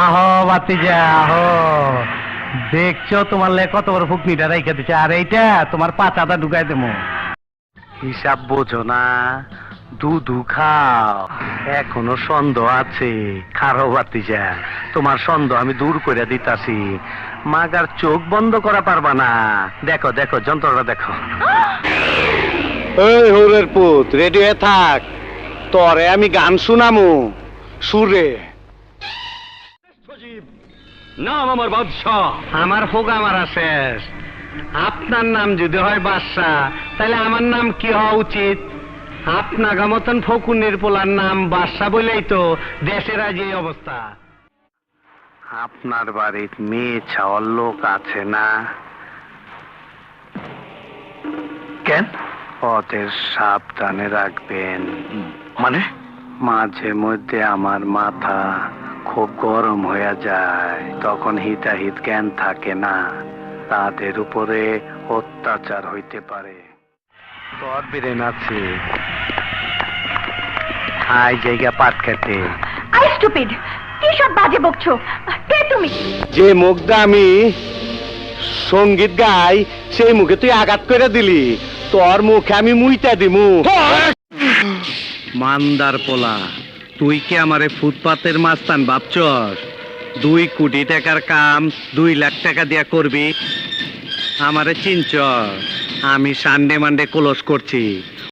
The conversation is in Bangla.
আহো বাতিজা আহো। দেখছ তোমার লে কত বড় ফুকনিটা রেখে দিচ্ছে আর এইটা তোমার পাতাটা ঢুকাই দেবো। হিসাব বোঝো না দুধু খাও। এখনও সন্দেহ আছে। খারো বাতিজা তোমার সন্দেহ আমি দূর করে দিতাছি। মাগার চোখ বন্ধ করা পারবা না। দেখো দেখো যন্ত্রটা দেখো। এই হরের পুত রেডি হয়ে থাক। তরে আমি গান শুনামু। সুরে। নাম আমার বাদশাহ। আমার হোক আমার শেষ। আপনার নাম যদি হয় বাদশাহ তাহলে আমার নাম কি হওয়া উচিত? আপনার মতন ফকুনের পোলার নাম বাদশাহ বলেই তো দেশের আজ এই অবস্থা। আপনার বাড়ির মেয়ে ছাওয়ার লোক আছে না? কেন? ওদের সাবধানে রাখবেন। মানে? মাঝে মধ্যে আমার মাথা খুব গরম হয়ে যায়। তখন হিতাহিত জ্ঞান থাকে না। তাদের উপরে অত্যাচার হইতে পারে। তোর বিরেন আছে আই জায়গা পাট খেতে। আই স্টুপিড কি সব বাজে বকছো? কে তুমি? যে মুখটা আমি সংগীত গাই সেই মুখে তুই আঘাত করে দিলি। তোর মুখে আমি মুইটা দিমু। মান্দার পোলা। তুই কি আমারে ফুটপাতের মাস্তান ভাবছস? দুই কোটি টাকার কাম দুই লাখ টাকা দিয়া করবি? আমারে চিনচ আমি সানডে মানডে কলস করছি।